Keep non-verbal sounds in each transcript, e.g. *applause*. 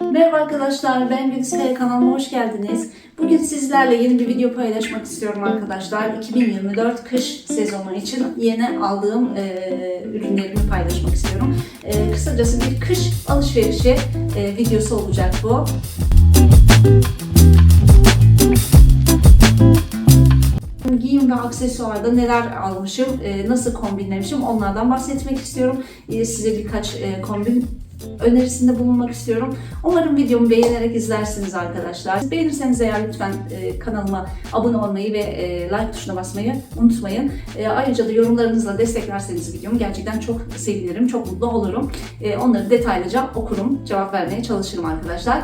Merhaba arkadaşlar, ben Kaya kanalıma hoş geldiniz. Bugün sizlerle yeni bir video paylaşmak istiyorum arkadaşlar. 2024 kış sezonu için yeni aldığım e, ürünlerimi paylaşmak istiyorum. E, kısacası bir kış alışverişi e, videosu olacak bu. Giyim ve aksesuarda neler almışım, nasıl kombinlemişim onlardan bahsetmek istiyorum. Size birkaç kombin önerisinde bulunmak istiyorum. Umarım videomu beğenerek izlersiniz arkadaşlar. Beğenirseniz eğer lütfen e, kanalıma abone olmayı ve e, like tuşuna basmayı unutmayın. E, ayrıca da yorumlarınızla desteklerseniz videomu gerçekten çok sevinirim, çok mutlu olurum. Onları detaylıca okurum, cevap vermeye çalışırım arkadaşlar.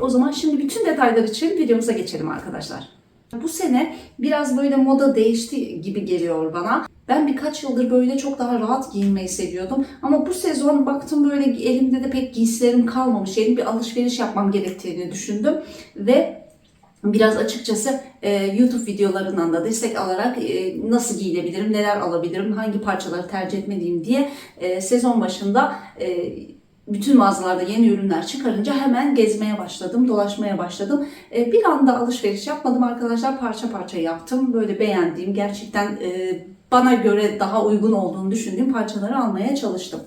O zaman şimdi bütün detaylar için videomuza geçelim arkadaşlar. Bu sene biraz böyle moda değişti gibi geliyor bana. Ben birkaç yıldır böyle çok daha rahat giyinmeyi seviyordum. Ama bu sezon baktım böyle elimde de pek giysilerim kalmamış. Yeni bir alışveriş yapmam gerektiğini düşündüm. Ve biraz açıkçası e, YouTube videolarından da destek alarak e, nasıl giyinebilirim, neler alabilirim, hangi parçaları tercih etmeliyim diye e, sezon başında e, bütün mağazalarda yeni ürünler çıkarınca hemen gezmeye başladım, dolaşmaya başladım. E, bir anda alışveriş yapmadım arkadaşlar, parça parça yaptım. Böyle beğendiğim, gerçekten e, bana göre daha uygun olduğunu düşündüğüm parçaları almaya çalıştım.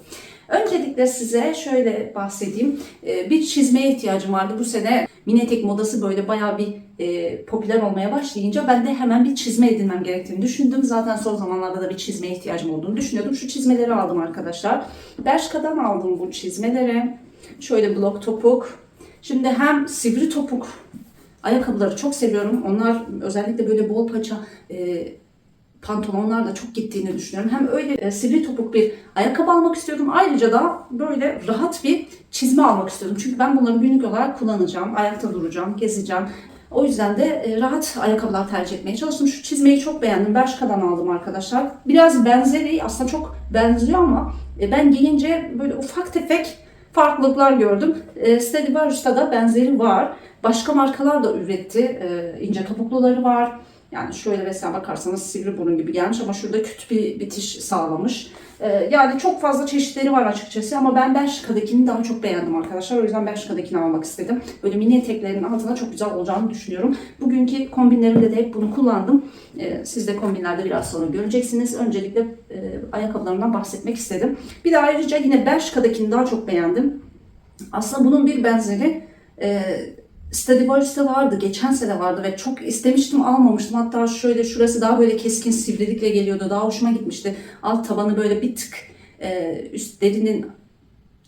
Öncelikle size şöyle bahsedeyim. E, Bir çizmeye ihtiyacım vardı bu sene. Mini etek modası böyle bayağı bir e, popüler olmaya başlayınca ben de hemen bir çizme edinmem gerektiğini düşündüm. Zaten son zamanlarda da bir çizmeye ihtiyacım olduğunu düşünüyordum. Şu çizmeleri aldım arkadaşlar. Bershka'dan aldım bu çizmeleri. Şöyle blok topuk. Şimdi hem sivri topuk ayakkabıları çok seviyorum. Onlar özellikle böyle bol paça e, pantolonlar da çok gittiğini düşünüyorum. Hem öyle e, sivri topuk bir ayakkabı almak istiyordum. Ayrıca da böyle rahat bir çizme almak istiyordum. Çünkü ben bunları günlük olarak kullanacağım. Ayakta duracağım, gezeceğim. O yüzden de e, rahat ayakkabılar tercih etmeye çalıştım. Şu çizmeyi çok beğendim. Bershka'dan aldım arkadaşlar. Biraz benzeri aslında çok benziyor ama e, ben giyince böyle ufak tefek farklılıklar gördüm. E, Stradivarius'ta da benzeri var. Başka markalar da üretti. İnce topukluları var. Yani şöyle mesela bakarsanız sivri burun gibi gelmiş ama şurada küt bir bitiş sağlamış. Ee, yani çok fazla çeşitleri var açıkçası ama ben Bershka'dakini daha çok beğendim arkadaşlar. O yüzden Bershka'dakini almak istedim. Böyle mini eteklerin altına çok güzel olacağını düşünüyorum. Bugünkü kombinlerimde de hep bunu kullandım. Ee, siz de kombinlerde biraz sonra göreceksiniz. Öncelikle e, ayakkabılarımdan bahsetmek istedim. Bir de ayrıca yine Bershka'dakini daha çok beğendim. Aslında bunun bir benzeri e, Stradivarius'ta vardı. Geçen sene vardı ve çok istemiştim almamıştım. Hatta şöyle şurası daha böyle keskin sivrilikle geliyordu. Daha hoşuma gitmişti. Alt tabanı böyle bir tık e, üst derinin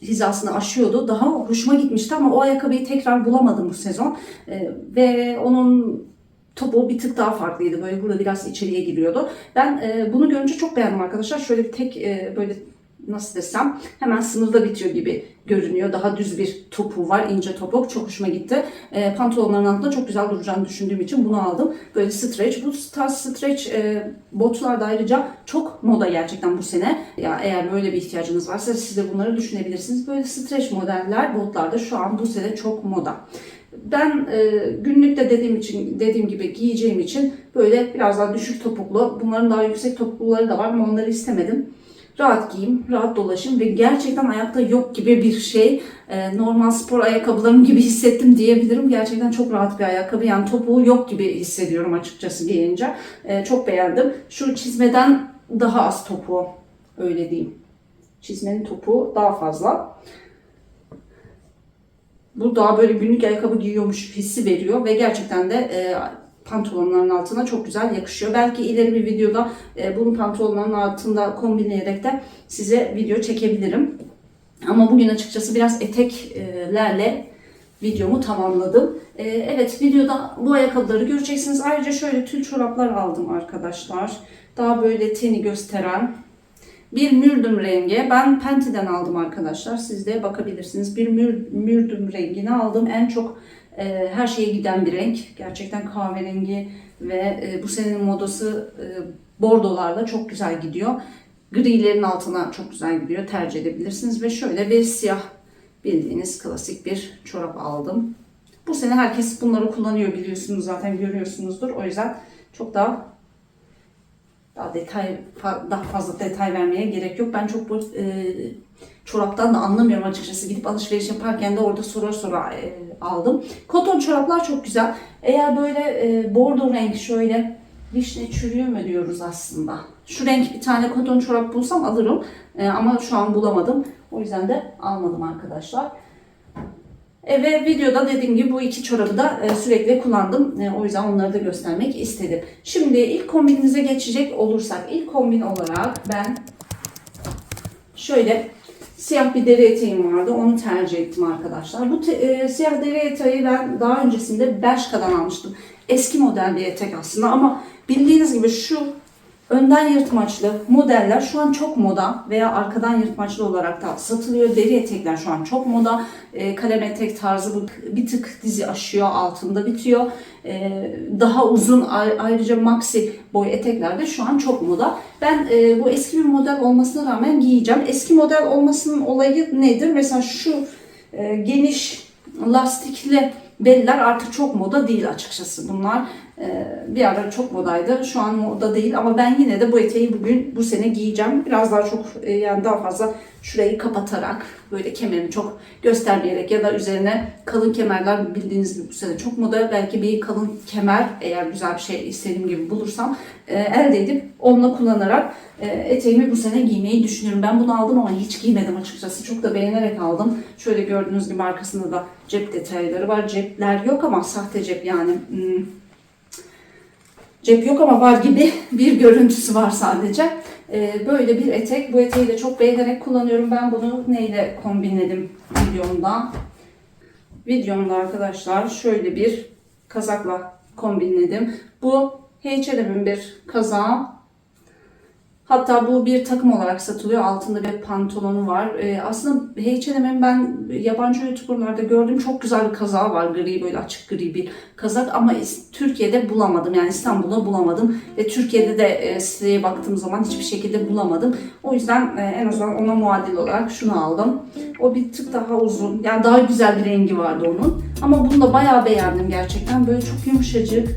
hizasını aşıyordu. Daha hoşuma gitmişti ama o ayakkabıyı tekrar bulamadım bu sezon. E, ve onun topu bir tık daha farklıydı. Böyle burada biraz içeriye giriyordu. Ben e, bunu görünce çok beğendim arkadaşlar. Şöyle bir tek e, böyle nasıl desem hemen sınırda bitiyor gibi görünüyor. Daha düz bir topu var, ince topuk. Çok hoşuma gitti. E, pantolonların altında çok güzel duracağını düşündüğüm için bunu aldım. Böyle stretch. Bu tarz stretch e, botlar da ayrıca çok moda gerçekten bu sene. Ya eğer böyle bir ihtiyacınız varsa siz de bunları düşünebilirsiniz. Böyle stretch modeller botlar da şu an bu sene çok moda. Ben e, günlükte dediğim için dediğim gibi giyeceğim için böyle biraz daha düşük topuklu. Bunların daha yüksek topukluları da var ama onları istemedim rahat giyeyim, rahat dolaşayım ve gerçekten ayakta yok gibi bir şey. Ee, normal spor ayakkabılarım gibi hissettim diyebilirim. Gerçekten çok rahat bir ayakkabı. Yani topuğu yok gibi hissediyorum açıkçası giyince. Ee, çok beğendim. Şu çizmeden daha az topuğu. Öyle diyeyim. Çizmenin topuğu daha fazla. Bu daha böyle günlük ayakkabı giyiyormuş hissi veriyor ve gerçekten de e, pantolonların altına çok güzel yakışıyor. Belki ileri bir videoda e, bunu pantolonların altında kombinleyerek de size video çekebilirim. Ama bugün açıkçası biraz eteklerle videomu tamamladım. E, evet videoda bu ayakkabıları göreceksiniz. Ayrıca şöyle tül çoraplar aldım arkadaşlar. Daha böyle teni gösteren bir mürdüm rengi. Ben Penti'den aldım arkadaşlar. Siz de bakabilirsiniz. Bir mür, mürdüm rengini aldım. En çok e, her şeye giden bir renk. Gerçekten kahverengi ve e, bu senenin modası e, bordolarla çok güzel gidiyor. Grilerin altına çok güzel gidiyor. Tercih edebilirsiniz. Ve şöyle bir siyah bildiğiniz klasik bir çorap aldım. Bu sene herkes bunları kullanıyor biliyorsunuz zaten görüyorsunuzdur. O yüzden çok daha Daha detay daha fazla detay vermeye gerek yok. Ben çok bu e, çoraptan da anlamıyorum açıkçası. Gidip alışveriş yaparken de orada sorar sorar e, aldım. Koton çoraplar çok güzel. Eğer böyle e, bordo renk şöyle vişne çürüğü mü diyoruz aslında. Şu renk bir tane koton çorap bulsam alırım. E, ama şu an bulamadım. O yüzden de almadım arkadaşlar. E, ve videoda dediğim gibi bu iki çorabı da e, sürekli kullandım. E, o yüzden onları da göstermek istedim. Şimdi ilk kombinimize geçecek olursak ilk kombin olarak ben şöyle siyah bir deri eteğim vardı. Onu tercih ettim arkadaşlar. Bu te- e, siyah deri eteği ben daha öncesinde Bershka'dan almıştım. Eski model bir etek aslında ama bildiğiniz gibi şu önden yırtmaçlı modeller şu an çok moda veya arkadan yırtmaçlı olarak da satılıyor. Deri etekler şu an çok moda. E, kalem etek tarzı bir tık dizi aşıyor, altında bitiyor. E, daha uzun ay- ayrıca maxi boy etekler de şu an çok moda. Ben e, bu eski bir model olmasına rağmen giyeceğim. Eski model olmasının olayı nedir? Mesela şu e, geniş lastikli beller artık çok moda değil açıkçası bunlar. E, bir ara çok modaydı. Şu an moda değil ama ben yine de bu eteği bugün bu sene giyeceğim. Biraz daha çok e, yani daha fazla şurayı kapatarak böyle kemerimi çok göstermeyerek ya da üzerine kalın kemerler bildiğiniz gibi bu sene çok moda. Belki bir kalın kemer eğer güzel bir şey istediğim gibi bulursam e, elde edip onunla kullanarak e, eteğimi bu sene giymeyi düşünüyorum. Ben bunu aldım ama hiç giymedim açıkçası. Çok da beğenerek aldım. Şöyle gördüğünüz gibi arkasında da cep detayları var. Cepler yok ama sahte cep yani. Hmm, cep yok ama var gibi *laughs* bir görüntüsü var sadece. Ee, böyle bir etek. Bu eteği de çok beğenerek kullanıyorum. Ben bunu neyle kombinledim videomda? Videomda arkadaşlar şöyle bir kazakla kombinledim. Bu H&M'in bir kazağı. Hatta bu bir takım olarak satılıyor. Altında bir pantolonu var. Ee, aslında H&M'in ben yabancı youtuberlarda gördüğüm çok güzel bir kazağı var. Gri böyle açık gri bir kazak ama Türkiye'de bulamadım. Yani İstanbul'da bulamadım. Ve Türkiye'de de e, siteye baktığım zaman hiçbir şekilde bulamadım. O yüzden e, en azından ona muadil olarak şunu aldım. O bir tık daha uzun. Yani daha güzel bir rengi vardı onun. Ama bunu da bayağı beğendim gerçekten. Böyle çok yumuşacık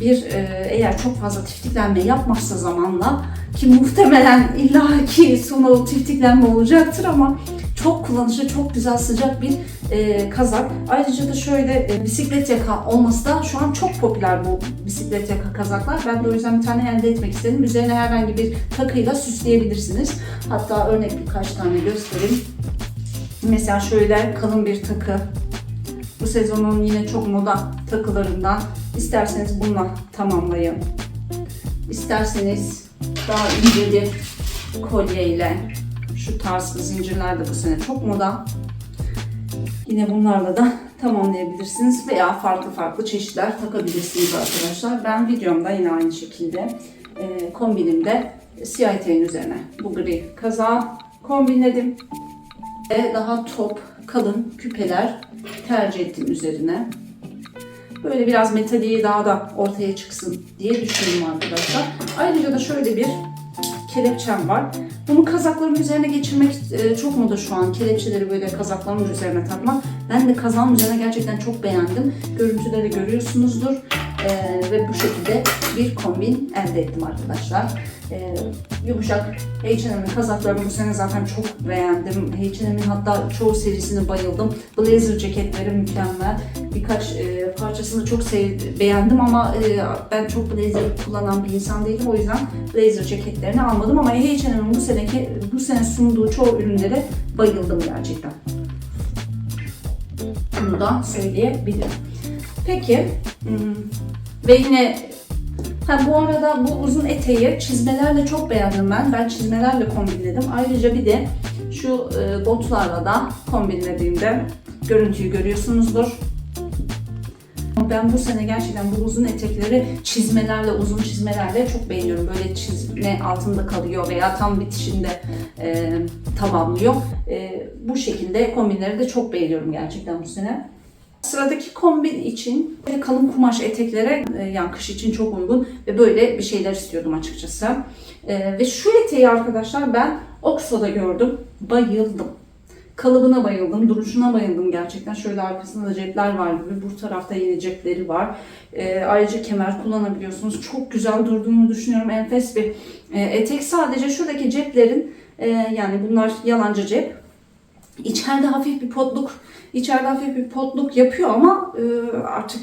bir e, eğer çok fazla tiftiklenme yapmazsa zamanla ki muhtemelen illaki sonu tiftiklenme olacaktır ama çok kullanışlı, çok güzel sıcak bir e, kazak. Ayrıca da şöyle e, bisiklet yaka olması da şu an çok popüler bu bisiklet yaka kazaklar. Ben de o yüzden bir tane elde etmek istedim. Üzerine herhangi bir takıyla süsleyebilirsiniz. Hatta örnek birkaç tane göstereyim. Mesela şöyle kalın bir takı. Bu sezonun yine çok moda takılarından. İsterseniz bununla tamamlayın. İsterseniz daha ince bir kolyeyle şu tarz zincirler de bu sene çok moda. Yine bunlarla da tamamlayabilirsiniz veya farklı farklı çeşitler takabilirsiniz arkadaşlar. Ben videomda yine aynı şekilde e, kombinimde siyah eteğin üzerine bu gri kazağı kombinledim. Ve daha top, kalın küpeler tercih ettim üzerine. Böyle biraz metaliği daha da ortaya çıksın diye düşündüm arkadaşlar. Ayrıca da şöyle bir kelepçem var. Bunu kazakların üzerine geçirmek e, çok moda şu an. Kelepçeleri böyle kazakların üzerine takmak. Ben de kazağın üzerine gerçekten çok beğendim. Görüntüleri görüyorsunuzdur. E, ve bu şekilde bir kombin elde ettim arkadaşlar. E, yumuşak H&M'in kazaklarını bu sene zaten çok beğendim. H&M'in hatta çoğu serisine bayıldım. Blazer ceketleri mükemmel. Birkaç e, parçasını çok sev, beğendim ama e, ben çok blazer kullanan bir insan değilim. O yüzden blazer ceketlerini almadım ama H&M'in bu seneki bu sene sunduğu çoğu ürünlere bayıldım gerçekten. Bunu da söyleyebilirim. Peki hmm, ve yine Ha, bu arada bu uzun eteği çizmelerle çok beğendim ben. Ben çizmelerle kombinledim. Ayrıca bir de şu e, botlarla da kombinlediğimde görüntüyü görüyorsunuzdur. Ben bu sene gerçekten bu uzun etekleri çizmelerle, uzun çizmelerle çok beğeniyorum. Böyle çizme altında kalıyor veya tam bitişinde e, tamamlıyor. E, bu şekilde kombinleri de çok beğeniyorum gerçekten bu sene. Sıradaki kombin için kalın kumaş eteklere e, yani kış için çok uygun ve böyle bir şeyler istiyordum açıkçası. E, ve şu eteği arkadaşlar ben Oxo'da gördüm. Bayıldım. Kalıbına bayıldım, duruşuna bayıldım gerçekten. Şöyle arkasında da cepler var gibi. Bu tarafta yine cepleri var. Ee, ayrıca kemer kullanabiliyorsunuz. Çok güzel durduğunu düşünüyorum. Enfes bir e, etek. Sadece şuradaki ceplerin e, yani bunlar yalancı cep. İçeride hafif bir potluk, içeride hafif bir potluk yapıyor ama e, artık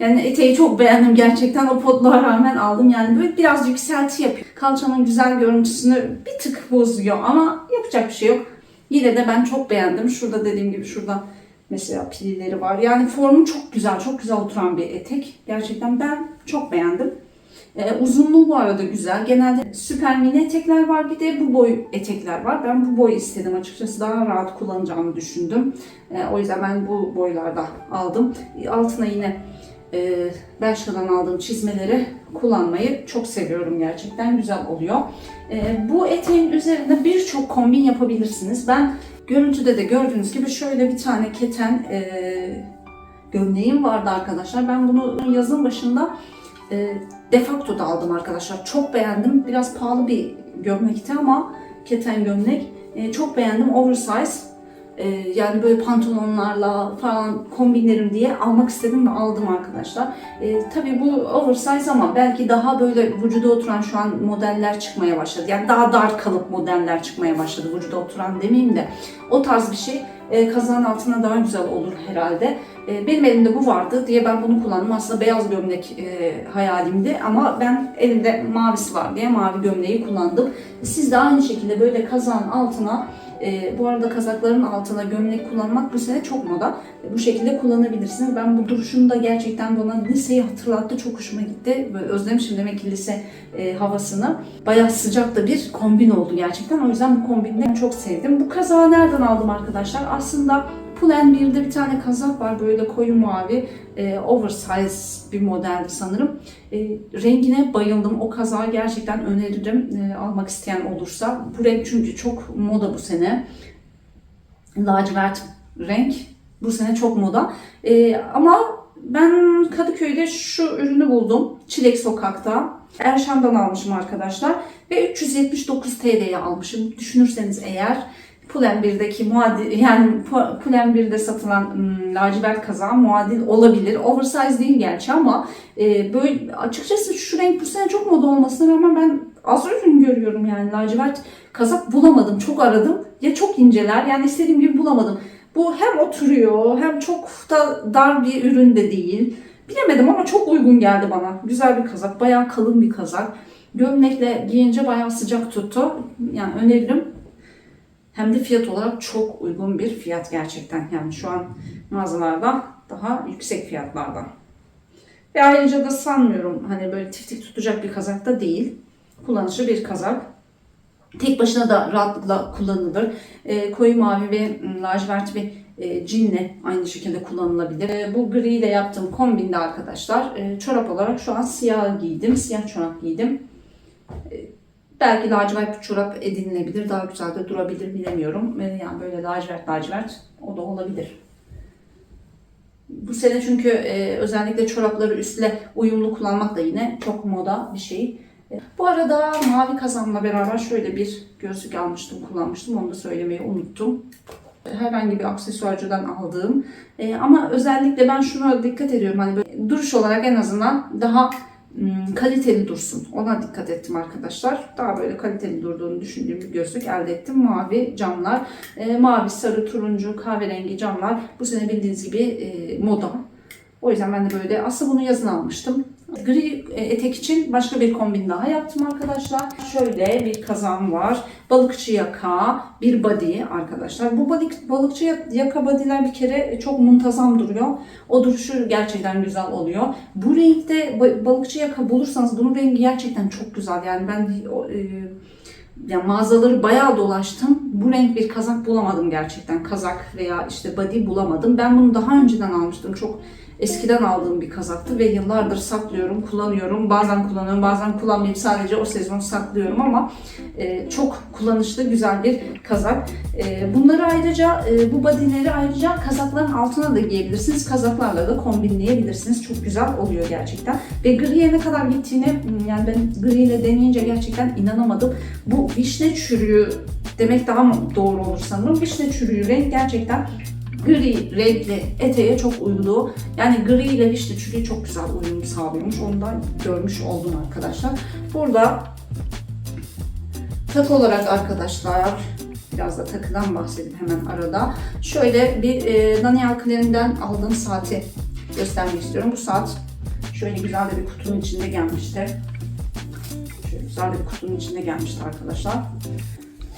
yani eteği çok beğendim gerçekten. O potluğa rağmen aldım. Yani böyle biraz yükselti yapıyor. Kalçanın güzel görüntüsünü bir tık bozuyor ama yapacak bir şey yok. Yine de ben çok beğendim. Şurada dediğim gibi şurada mesela pilileri var. Yani formu çok güzel, çok güzel oturan bir etek. Gerçekten ben çok beğendim. Ee, uzunluğu bu arada güzel. Genelde süper mini etekler var. Bir de bu boy etekler var. Ben bu boy istedim açıkçası. Daha rahat kullanacağımı düşündüm. Ee, o yüzden ben bu boylarda aldım. Altına yine e, Bershka'dan aldığım çizmeleri kullanmayı çok seviyorum gerçekten. Güzel oluyor. E, bu eteğin üzerinde birçok kombin yapabilirsiniz. Ben görüntüde de gördüğünüz gibi şöyle bir tane keten e, gömleğim vardı arkadaşlar. Ben bunu yazın başında e, defaktoda aldım arkadaşlar. Çok beğendim. Biraz pahalı bir gömlekti ama keten gömlek. E, çok beğendim. Oversize. E, yani böyle pantolonlarla falan kombinlerim diye almak istedim ve aldım arkadaşlar. E, tabii bu oversize ama belki daha böyle vücuda oturan şu an modeller çıkmaya başladı. Yani daha dar kalıp modeller çıkmaya başladı. Vücuda oturan demeyeyim de o tarz bir şey e, kazağın altına daha güzel olur herhalde. E, benim elimde bu vardı diye ben bunu kullandım. Aslında beyaz gömlek e, hayalimdi ama ben elimde mavisi var diye mavi gömleği kullandım. Siz de aynı şekilde böyle kazağın altına e, bu arada kazakların altına gömlek kullanmak bu sene çok moda. E, bu şekilde kullanabilirsiniz. Ben bu duruşunu da gerçekten bana liseyi hatırlattı. Çok hoşuma gitti. Böyle özlemişim demek ki lise e, havasını. Bayağı sıcak da bir kombin oldu gerçekten. O yüzden bu kombini çok sevdim. Bu kazağı nereden aldım arkadaşlar? Aslında Pull&Bear'de birde bir tane kazak var böyle koyu mavi, e, oversize bir modeldi sanırım. E, rengine bayıldım. O kazağı gerçekten öneririm e, almak isteyen olursa. Bu renk çünkü çok moda bu sene. Lacivert renk bu sene çok moda. E, ama ben Kadıköy'de şu ürünü buldum. Çilek Sokak'ta. Erşan'dan almışım arkadaşlar. Ve 379 TL'ye almışım. Düşünürseniz eğer Pull&Bear'deki muadil yani Pull&Bear'de satılan ım, lacivert kazağı muadil olabilir. Oversize değil gerçi ama e, böyle açıkçası şu renk bu sene çok moda olmasına rağmen ben az ürün görüyorum yani lacivert kazak bulamadım. Çok aradım. Ya çok inceler yani istediğim gibi bulamadım. Bu hem oturuyor hem çok da dar bir ürün de değil. Bilemedim ama çok uygun geldi bana. Güzel bir kazak. Bayağı kalın bir kazak. Gömlekle giyince bayağı sıcak tuttu. Yani öneririm. Hem de fiyat olarak çok uygun bir fiyat gerçekten. Yani şu an mağazalarda daha yüksek fiyatlarda. Ve ayrıca da sanmıyorum hani böyle tiftik tutacak bir kazak da değil. Kullanışlı bir kazak. Tek başına da rahatlıkla kullanılır. E, koyu mavi ve m, lacivert bir e, cinle aynı şekilde kullanılabilir. E, bu gri ile yaptığım kombinde arkadaşlar e, çorap olarak şu an siyah giydim. Siyah çorap giydim. E, belki lacivert bir çorap edinilebilir. Daha güzel de durabilir bilemiyorum. E, yani böyle lacivert lacivert o da olabilir. Bu sene çünkü e, özellikle çorapları üstle uyumlu kullanmak da yine çok moda bir şey. E, Bu arada mavi kazanla beraber şöyle bir gözlük almıştım, kullanmıştım. Onu da söylemeyi unuttum. Herhangi bir aksesuarcıdan aldığım. E, ama özellikle ben şuna dikkat ediyorum. Hani böyle duruş olarak en azından daha kaliteli dursun. Ona dikkat ettim arkadaşlar. Daha böyle kaliteli durduğunu düşündüğüm bir gözlük elde ettim. Mavi camlar. E, mavi, sarı, turuncu, kahverengi camlar. Bu sene bildiğiniz gibi e, moda. O yüzden ben de böyle aslında bunu yazın almıştım. Gri e, etek için başka bir kombin daha yaptım arkadaşlar. Şöyle bir kazağım var. Balıkçı yaka, bir body arkadaşlar. Bu balık, balıkçı yaka body'ler bir kere çok muntazam duruyor. O duruşu gerçekten güzel oluyor. Bu renkte ba- balıkçı yaka bulursanız bunun rengi gerçekten çok güzel. Yani ben e, ya mağazaları bayağı dolaştım. Bu renk bir kazak bulamadım gerçekten. Kazak veya işte body bulamadım. Ben bunu daha önceden almıştım. Çok eskiden aldığım bir kazaktı ve yıllardır saklıyorum, kullanıyorum. Bazen kullanıyorum, bazen kullanmayıp sadece o sezon saklıyorum ama e, çok kullanışlı, güzel bir kazak. E, bunları ayrıca, e, bu bodyleri ayrıca kazakların altına da giyebilirsiniz. Kazaklarla da kombinleyebilirsiniz. Çok güzel oluyor gerçekten. Ve griye ne kadar gittiğini, yani ben griyle deneyince gerçekten inanamadım. Bu vişne çürüğü demek daha mı doğru olur sanırım. Vişne çürüğü renk gerçekten gri renkli eteğe çok uyumlu. Yani gri ile vişne çürüğü çok güzel uyum sağlıyormuş. Onu da görmüş oldum arkadaşlar. Burada takı olarak arkadaşlar biraz da takıdan bahsedeyim hemen arada. Şöyle bir e, Daniel Klein'den aldığım saati göstermek istiyorum. Bu saat şöyle güzel de bir kutunun içinde gelmişti. Şöyle güzel de bir kutunun içinde gelmişti arkadaşlar.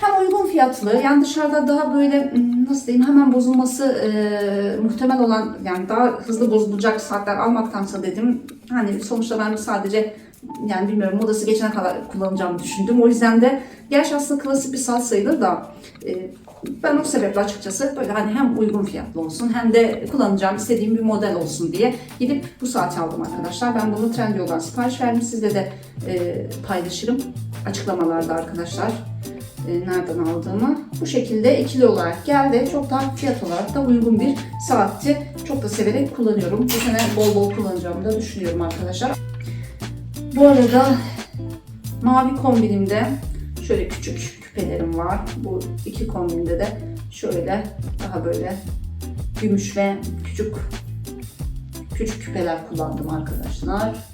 Hem uygun fiyatlı yani dışarıda daha böyle hmm, nasıl diyeyim hemen bozulması e, muhtemel olan yani daha hızlı bozulacak saatler almaktansa dedim. Hani sonuçta ben sadece yani bilmiyorum modası geçene kadar kullanacağımı düşündüm. O yüzden de gerçi aslında klasik bir saat sayılır da e, ben o sebeple açıkçası böyle hani hem uygun fiyatlı olsun hem de kullanacağım istediğim bir model olsun diye gidip bu saati aldım arkadaşlar. Ben bunu Trendyol'dan sipariş verdim. Sizle de e, paylaşırım açıklamalarda arkadaşlar. E, nereden aldığımı. Bu şekilde ikili olarak geldi. Çok daha fiyat olarak da uygun bir saatti. Çok da severek kullanıyorum. Bu sene bol bol kullanacağımı da düşünüyorum arkadaşlar. Bu arada mavi kombinimde şöyle küçük küpelerim var. Bu iki kombinde de şöyle daha böyle gümüş ve küçük küçük küpeler kullandım arkadaşlar.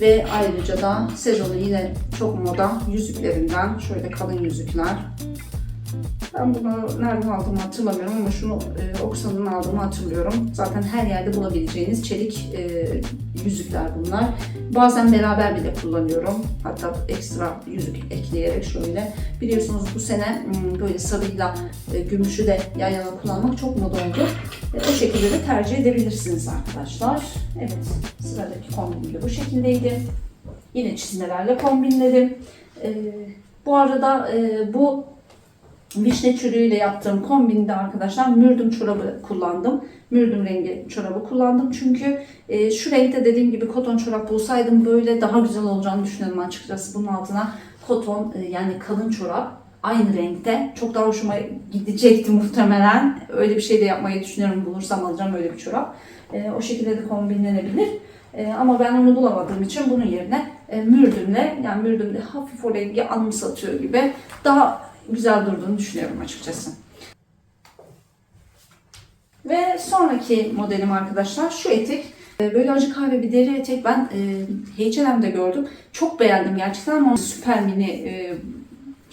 Ve ayrıca da sezonu yine çok moda yüzüklerinden şöyle kalın yüzükler. Ben bunu nereden aldığımı hatırlamıyorum ama şunu e, Oksa'nın aldığımı hatırlıyorum. Zaten her yerde bulabileceğiniz çelik e, yüzükler bunlar. Bazen beraber bile kullanıyorum. Hatta ekstra yüzük ekleyerek şöyle. Biliyorsunuz bu sene m, böyle sarıyla e, gümüşü de yan yana kullanmak çok moda oldu. E, o şekilde de tercih edebilirsiniz arkadaşlar. Evet sıradaki kombin de bu şekildeydi. Yine çizmelerle kombinledim. E, bu arada e, bu vişne çürüğüyle yaptığım kombinde arkadaşlar mürdüm çorabı kullandım. Mürdüm rengi çorabı kullandım. Çünkü e, şu renkte dediğim gibi koton çorap bulsaydım böyle daha güzel olacağını düşünüyorum açıkçası. Bunun altına koton e, yani kalın çorap aynı renkte. Çok daha hoşuma gidecekti muhtemelen. Öyle bir şey de yapmayı düşünüyorum. Bulursam alacağım öyle bir çorap. E, o şekilde de kombinlenebilir. E, ama ben onu bulamadığım için bunun yerine e, mürdümle yani mürdümle hafif o rengi anımsatıyor gibi daha güzel durduğunu düşünüyorum açıkçası. Ve sonraki modelim arkadaşlar şu etek. Ee, Böyle acı kahve bir deri etek ben e, H&M'de gördüm. Çok beğendim gerçekten ama süper mini e,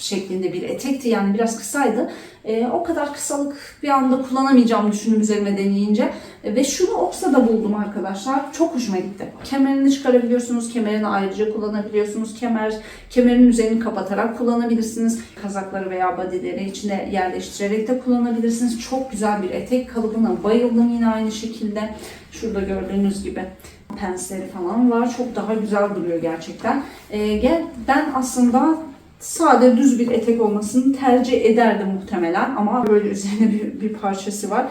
şeklinde bir etekti. Yani biraz kısaydı. E, o kadar kısalık bir anda kullanamayacağımı düşündüm üzerime deneyince. E, ve şunu Oxa'da buldum arkadaşlar. Çok hoşuma gitti. Kemerini çıkarabiliyorsunuz. Kemerini ayrıca kullanabiliyorsunuz. Kemer, kemerin üzerini kapatarak kullanabilirsiniz. Kazakları veya bodyleri içine yerleştirerek de kullanabilirsiniz. Çok güzel bir etek. Kalıbına bayıldım yine aynı şekilde. Şurada gördüğünüz gibi pensleri falan var. Çok daha güzel duruyor gerçekten. E, gel, ben aslında sade düz bir etek olmasını tercih ederdim muhtemelen ama böyle üzerine bir, bir parçası var.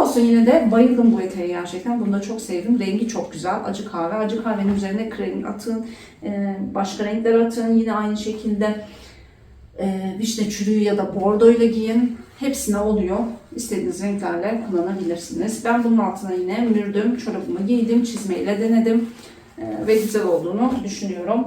Olsun yine de bayıldım bu eteğe gerçekten. Bunu da çok sevdim. Rengi çok güzel. Acı kahve. Acı kahvenin üzerine krem atın. e, Başka renkler atın. Yine aynı şekilde e, vişne çürüğü ya da bordo ile giyin. Hepsine oluyor. İstediğiniz renklerle kullanabilirsiniz. Ben bunun altına yine mürdüm çorabımı giydim. Çizmeyle denedim. E, Ve güzel olduğunu düşünüyorum.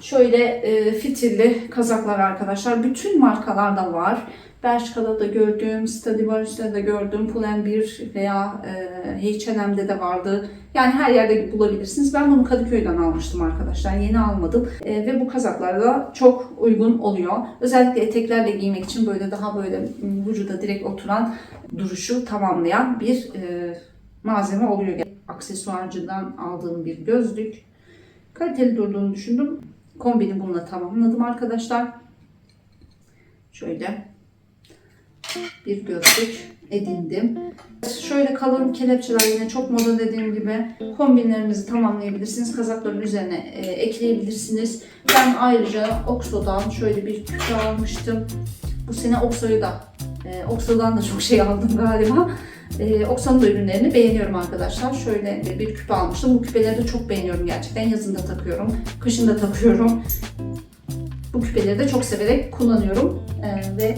Şöyle e, fitilli kazaklar arkadaşlar. Bütün markalarda var. Bershka'da da gördüm, Stradivarius'ta da gördüm, Pull&Bear veya e, H&M'de de vardı. Yani her yerde bulabilirsiniz. Ben bunu Kadıköy'den almıştım arkadaşlar. Yeni almadım. E, ve bu kazaklar da çok uygun oluyor. Özellikle eteklerle giymek için böyle daha böyle vücuda direkt oturan duruşu tamamlayan bir e, malzeme oluyor. Aksesuarcıdan aldığım bir gözlük. Kaliteli durduğunu düşündüm. Kombini bununla tamamladım arkadaşlar. Şöyle bir gözlük edindim. Şöyle kalın kelepçeler yine çok moda dediğim gibi kombinlerinizi tamamlayabilirsiniz. Kazakların üzerine e, ekleyebilirsiniz. Ben ayrıca Oxo'dan şöyle bir küpe almıştım. Bu sene Oxo'yu da e, Oxo'dan da çok şey aldım galiba. E, Oxo'nun da ürünlerini beğeniyorum arkadaşlar. Şöyle bir küpe almıştım. Bu küpeleri de çok beğeniyorum gerçekten. Yazın da takıyorum, kışın da takıyorum. Bu küpeleri de çok severek kullanıyorum. E, ve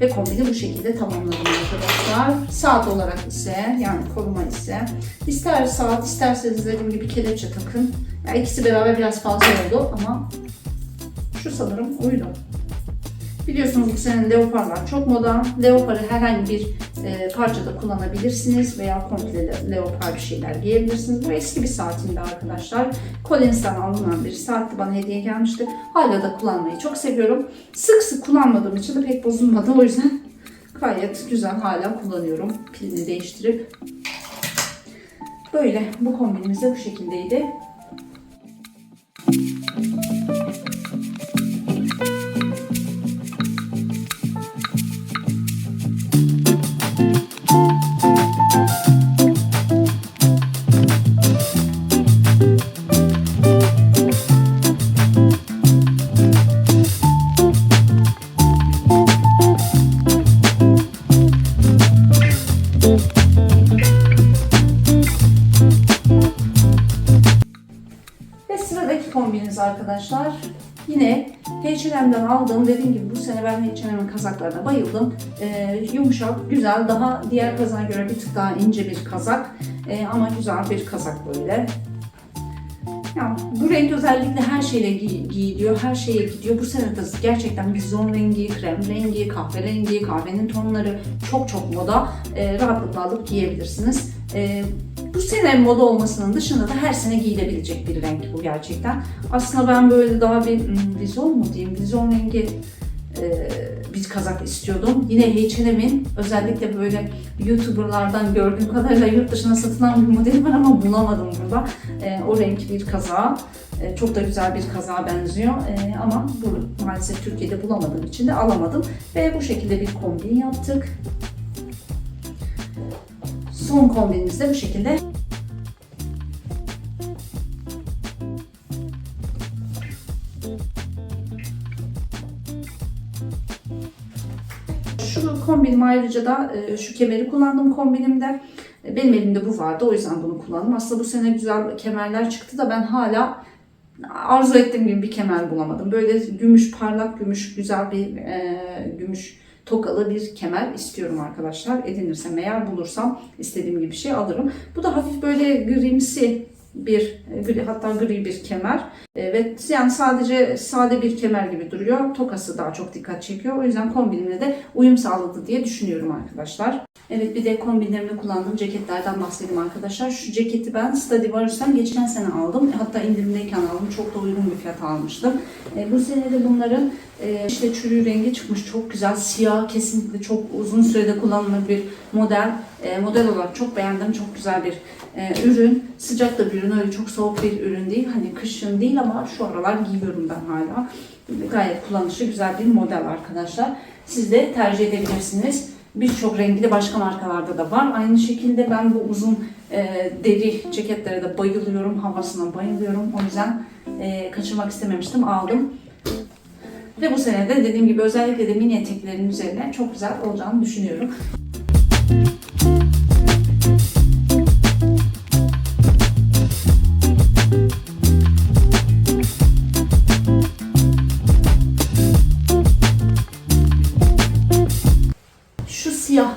ve kombini bu şekilde tamamladım arkadaşlar. Saat olarak ise yani koruma ise ister saat isterseniz dediğim gibi kelepçe takın. Yani ikisi beraber biraz fazla oldu ama Şu sanırım uydu. Biliyorsunuz bu sene leoparlar çok moda. Leoparı herhangi bir e, parçada kullanabilirsiniz veya komple le- leopar bir şeyler giyebilirsiniz. Bu eski bir saatimdi arkadaşlar. Collins'ten alınan bir saatti bana hediye gelmişti. Hala da kullanmayı çok seviyorum. Sık sık kullanmadığım için de pek bozulmadı. O yüzden gayet güzel hala kullanıyorum. Pilini değiştirip. Böyle bu kombinimiz de bu şekildeydi. Sene ben H&M'in kazaklarına bayıldım. Ee, yumuşak, güzel, daha diğer kazana göre bir tık daha ince bir kazak. Ee, ama güzel bir kazak böyle. Ya, bu renk özellikle her şeyle giy- giyiliyor, her şeye gidiyor. Bu sene de gerçekten bizon rengi, krem rengi, kahverengi, kahvenin tonları çok çok moda. Ee, rahatlıkla alıp giyebilirsiniz. Ee, bu sene moda olmasının dışında da her sene giyilebilecek bir renk bu gerçekten. Aslında ben böyle daha bir hmm, vizon mu diyeyim, vizon rengi e, bir kazak istiyordum. Yine H&M'in özellikle böyle YouTuber'lardan gördüğüm kadarıyla yurt dışına satılan bir modeli var ama bulamadım burada. E, o renk bir kaza. E, çok da güzel bir kaza benziyor E, ama bu maalesef Türkiye'de bulamadığım için de alamadım. Ve bu şekilde bir kombin yaptık. Son kombinimiz de bu şekilde. Kombinim ayrıca da e, şu kemeri kullandım kombinimde. E, Benim elimde bu vardı o yüzden bunu kullandım. Aslında bu sene güzel kemerler çıktı da ben hala arzu ettiğim gibi bir kemer bulamadım. Böyle gümüş, parlak gümüş, güzel bir e, gümüş tokalı bir kemer istiyorum arkadaşlar. Edinirsem eğer bulursam istediğim gibi şey alırım. Bu da hafif böyle grimsi bir gri, hatta gri bir kemer. E, ve yani sadece sade bir kemer gibi duruyor. Tokası daha çok dikkat çekiyor. O yüzden kombinimle de uyum sağladı diye düşünüyorum arkadaşlar. Evet bir de kombinlerimde kullandığım ceketlerden bahsedeyim arkadaşlar. Şu ceketi ben Stradivarius'tan geçen sene aldım. Hatta indirimdeyken aldım. Çok da uygun bir fiyat almıştım. E, bu sene de bunların e, işte çürüğü rengi çıkmış. Çok güzel. Siyah kesinlikle çok uzun sürede kullanılır bir model. E, model olarak çok beğendim. Çok güzel bir e, ürün. Sıcak da bir ürün. Öyle çok soğuk bir ürün değil. Hani kışın değil ama şu aralar giyiyorum ben hala. Gayet kullanışlı güzel bir model arkadaşlar. Siz de tercih edebilirsiniz. Birçok rengi de başka markalarda da var. Aynı şekilde ben bu uzun e, deri ceketlere de bayılıyorum. Havasına bayılıyorum. O yüzden e, kaçırmak istememiştim. Aldım. Ve bu sene de dediğim gibi özellikle de mini eteklerin üzerine çok güzel olacağını düşünüyorum. Şu siyah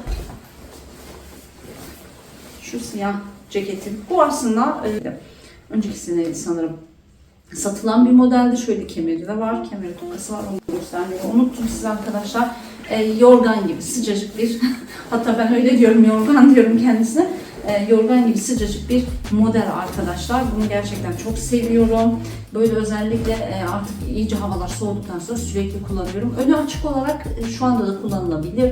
şu siyah ceketim. Bu aslında e, önceki seneydi sanırım. Satılan bir modeldi. Şöyle kemeri de var. Kemeri tokası var. Onu göstermeyi unuttum size arkadaşlar. E, yorgan gibi sıcacık bir *laughs* hatta ben öyle diyorum yorgan diyorum kendisine. E, yorgan gibi sıcacık bir model arkadaşlar. Bunu gerçekten çok seviyorum. Böyle özellikle e, artık iyice havalar soğuduktan sonra sürekli kullanıyorum. Önü açık olarak e, şu anda da kullanılabilir.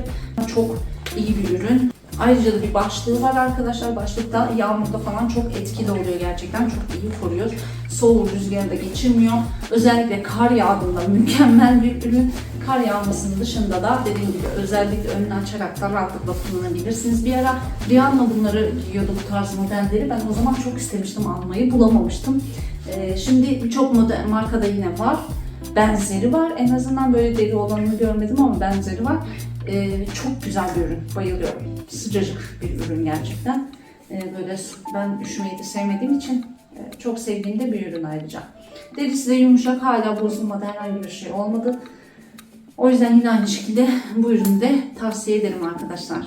Çok iyi bir ürün. Ayrıca da bir başlığı var arkadaşlar. Başlıkta yağmurda falan çok etkili oluyor gerçekten. Çok iyi koruyor. Soğuğu rüzgarı da geçirmiyor. Özellikle kar yağdığında mükemmel bir ürün. Kar yağmasının dışında da dediğim gibi özellikle önünü açarak da rahatlıkla kullanabilirsiniz. Bir ara Rihanna bunları giyiyordu bu tarz modelleri. Ben o zaman çok istemiştim almayı. Bulamamıştım. Ee, şimdi birçok markada yine var. Benzeri var. En azından böyle deri olanını görmedim ama benzeri var. Ee, çok güzel bir ürün. Bayılıyorum. Sıcacık bir ürün gerçekten. Ee, böyle ben üşümeyi de sevmediğim için e, çok sevdiğim de bir ürün ayrıca. Derisi de yumuşak. Hala bozulmadı. Herhangi bir şey olmadı. O yüzden yine aynı şekilde bu ürünü de tavsiye ederim arkadaşlar.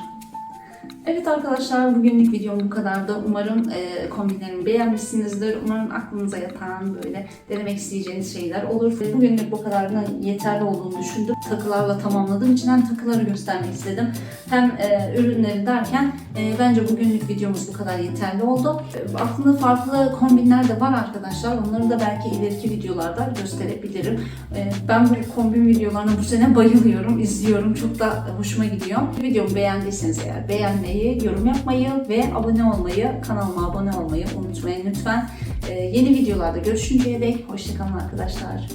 Evet arkadaşlar bugünlük videom bu kadardı. Umarım e, kombinlerimi beğenmişsinizdir. Umarım aklınıza yatan böyle denemek isteyeceğiniz şeyler olur. E, Bugünlük bu kadarına yeterli olduğunu düşündüm. Takılarla tamamladığım için hem takıları göstermek istedim hem e, ürünleri derken e, bence bugünlük videomuz bu kadar yeterli oldu. E, aklımda farklı kombinler de var arkadaşlar. Onları da belki ileriki videolarda gösterebilirim. E, ben bu kombin videolarına bu sene bayılıyorum, izliyorum. Çok da hoşuma gidiyor. Videomu beğendiyseniz eğer beğenmeyi, yorum yapmayı ve abone olmayı, kanalıma abone olmayı unutmayın lütfen. E, yeni videolarda görüşünceye dek hoşçakalın arkadaşlar.